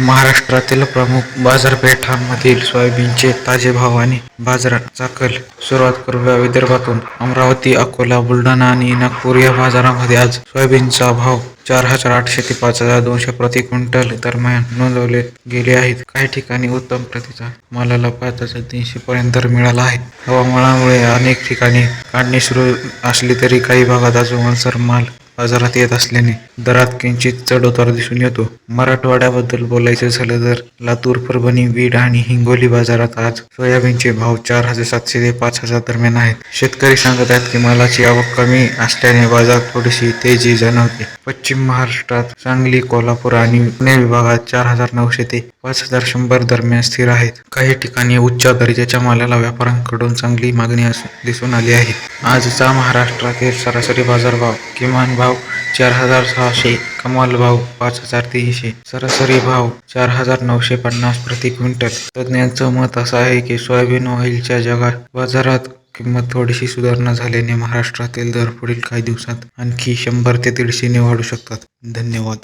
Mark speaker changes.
Speaker 1: महाराष्ट्रातील प्रमुख बाजारपेठांमधील सोयाबीनचे ताजे भाव आणि बाजाराचा कल सुरुवात करूया विदर्भातून. अमरावती अकोला बुलढाणा आणि नागपूर या बाजारामध्ये आज सोयाबीनचा भाव चार हजार आठशे ते पाच हजार दोनशे प्रति क्विंटल दरम्यान नोंदवले गेले आहेत. काही ठिकाणी उत्तम प्रतीचा मालाला पाच हजार तीनशे पर्यंत दर मिळाला आहे. हवामानामुळे अनेक ठिकाणी काढणी सुरू असली तरी काही भागात अजून माल बाजारात येत असल्याने दरात किंचित चढ उतार दिसून येतो. मराठवाड्याबद्दल बोलायचं झालं तर लातूर परभणी बीड आणि हिंगोली बाजारात आज सोयाबीनचे भाव चार हजार सातशे ते पाच हजार दरम्यान आहेत. शेतकरी सांगत आहेत की मालाची आवक कमी असल्याने बाजारात थोडीशी तेजी जाणवते. पश्चिम महाराष्ट्रात सांगली कोल्हापूर आणि पुणे विभागात चार हजार नऊशे ते पाच हजार शंभर दरम्यान स्थिर आहेत. काही ठिकाणी उच्च दर्जाच्या मालाला व्यापाऱ्यांकडून चांगली मागणी अस- दिसून आली आहे. आजचा महाराष्ट्रातील सरासरी बाजारभाव किमान भाव चार हजार सहाशे कमाल भाव पाच हजार तीनशे सरासरी भाव चार हजार नऊशे पन्नास प्रति क्विंटल. तज्ज्ञांचं मत असं आहे की सोयाबीन ऑइलच्या जगात बाजारात किंमत थोडीशी सुधारणा झाल्याने महाराष्ट्रातील दर पुढील काही दिवसात आणखी शंभर ते दीडशेने वाढू शकतात. धन्यवाद.